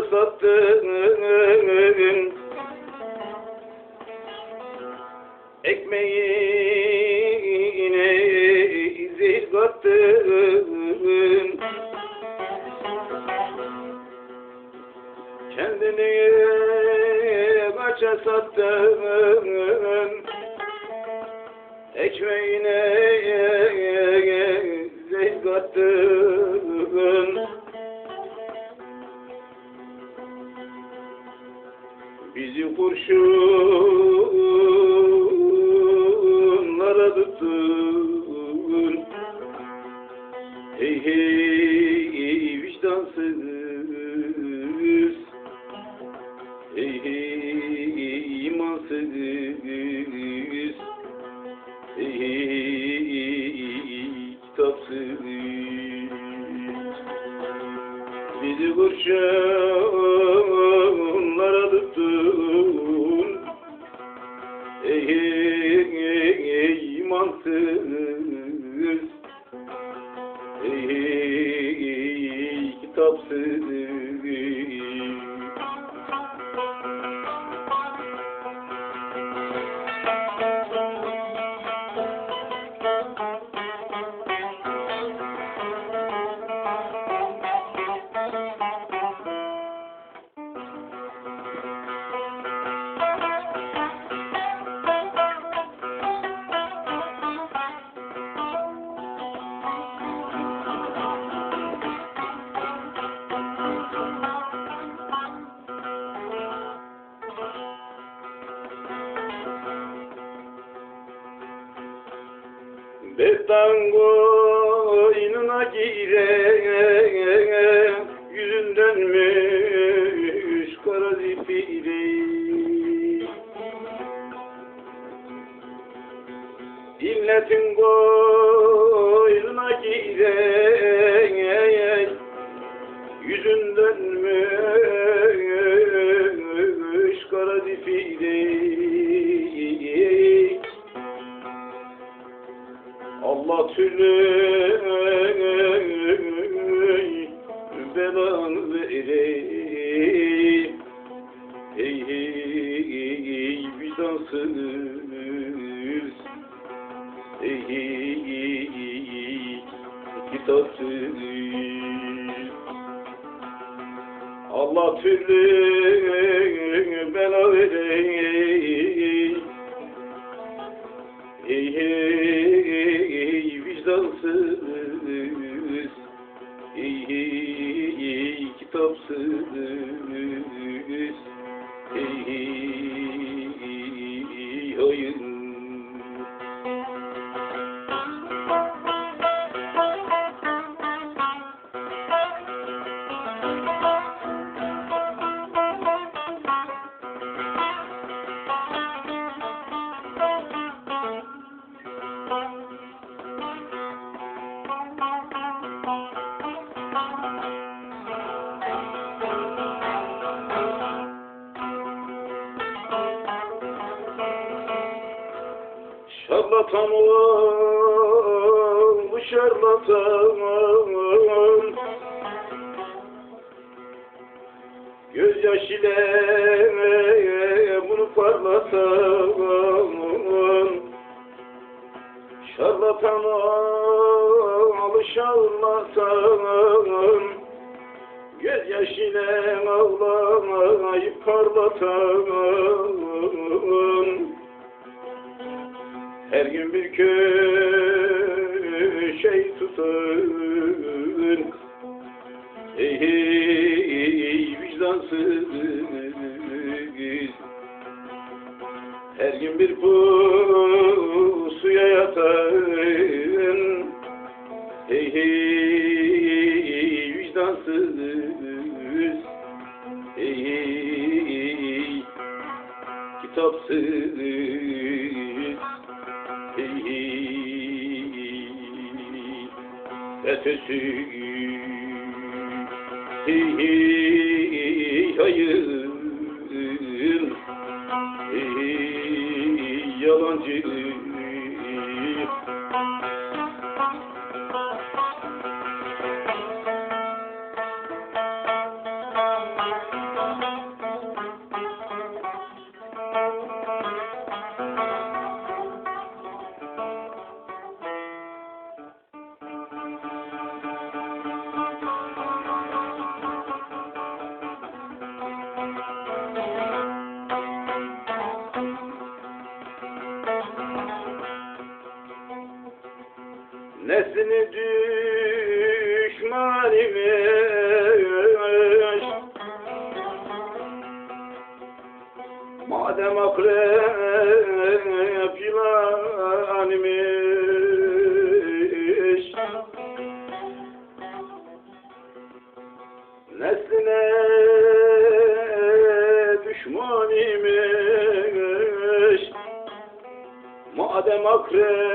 Sattın Ekmeğine zehir kattın Kendini kaça sattın Ekmeğine zehir kattın kurşunlara tuttun Hey hey vicdansız. Hey hey imansız. Hey hey kitapsız. Bizi kurşunlara tuttun Betango inuna gire yüzünden müş kara zifiri. İlletin koynuna gire yüzünden müş bela vereyim Şarlatan ol, bu şarlatan Gözyaş ile bunu parlatan Şarlatan ol, şarlatan Gözyaş ile ağlayıp parlatan her gün bir köşeyi Hey hey hayır Neslini düşman imiş. Madem akrep yılan imiş. Nesline düşman imiş. Madem akrep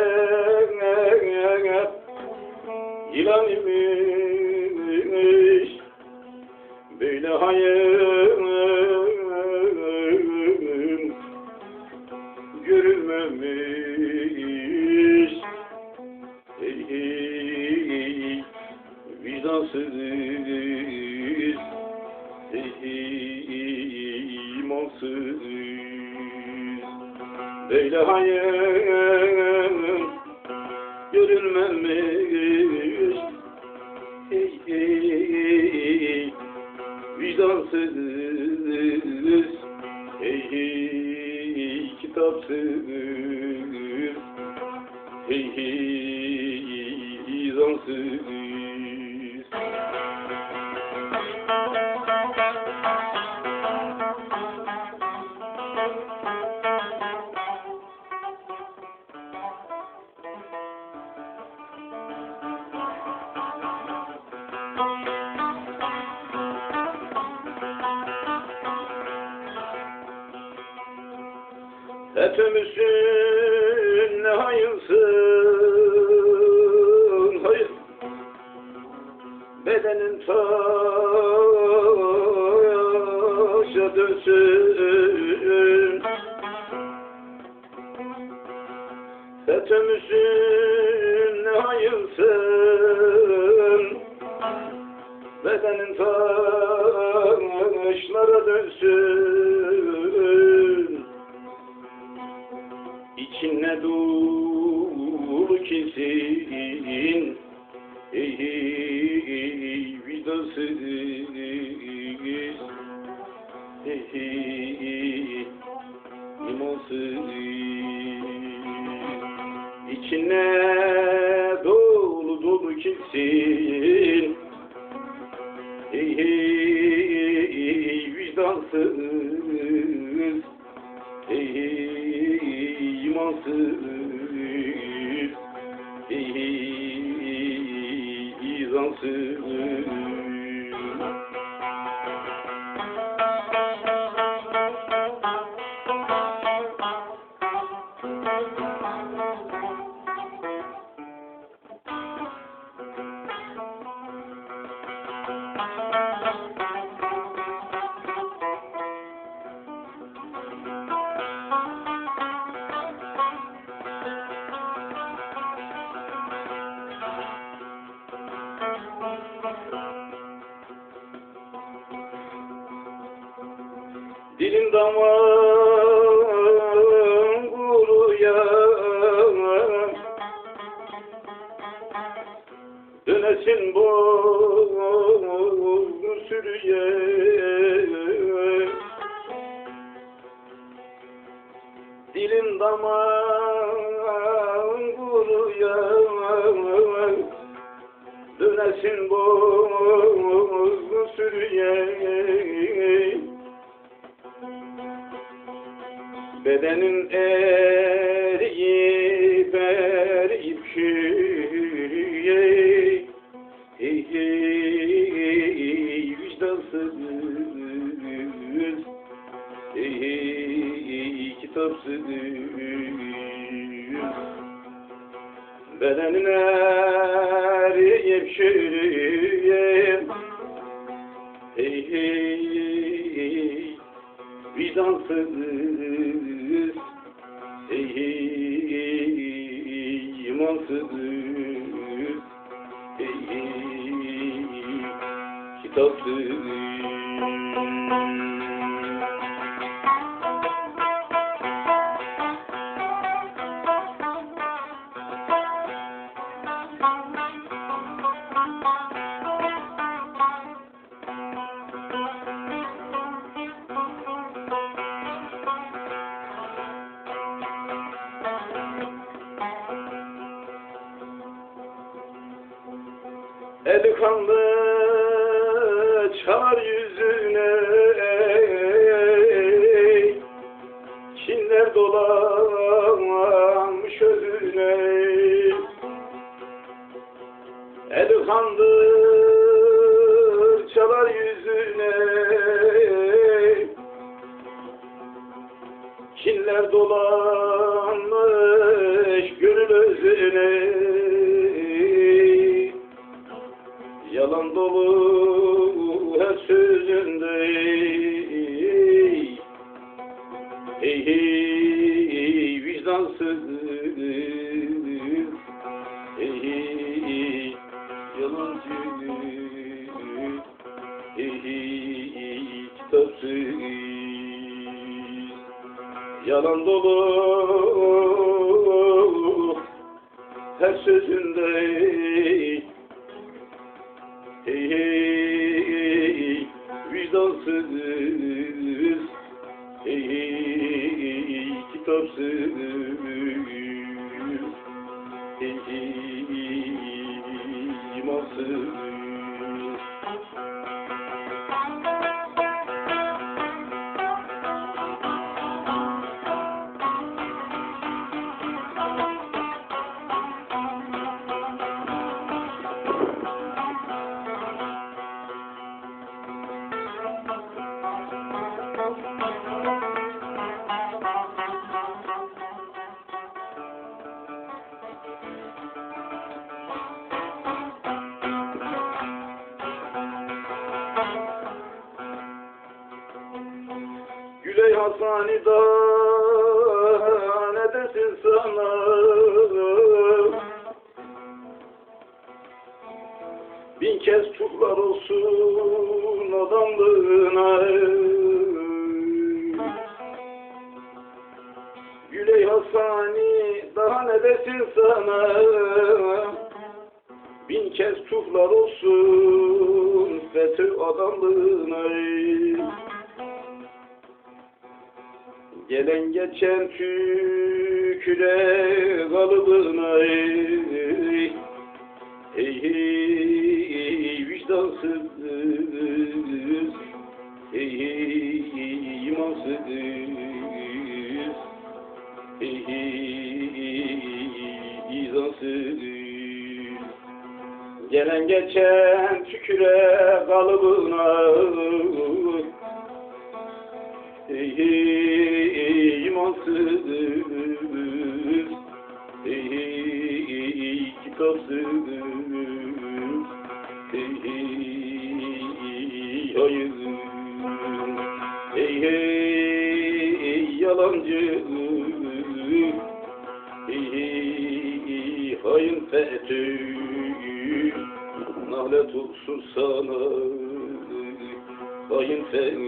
yılan imiş Böyle hayır vicdansız Ey ey kitapsız Ey ey Hepimizin ne hayırsın? Hayır. Bedenin taşa dönsün. Hepimizin ne hayırsın? Bedenin taşlara dönsün İçine dolu dolu kesin Ey ey vicdansız Dilin damağın kuruyan Dönesin boğun sürüyen Dilin damağın kuruyan Dönesin boğun sürüyen Bedenin eriyip eriyip şüye. Ey ey vicdansız. Ey kitapsız. Bedenin eriyip şüye. Ey ey vicdansız Eli kanlı yüzüne Kinler dolanmış özüne Eli Hey hey yalancı hey kitapsız Yalan dolu her sözünde kitapsız Hasani da ne desin sana? Bin kez çuklar olsun adamlığına. Güley Hasani daha ne desin sana? Bin kez çuflar olsun FETÖ adamlığına Gelen geçen tüküre kalıbına ey, hey hey vicdansız. Hey hey imansız. Hey hey izansız. Gelen geçen tüküre kalıbına Ey hey imansız Ey hey kitapsız Ey hayır Ey hey yalancı Ey hey hain FETÖ Nalet olsun sana. Hain FETÖ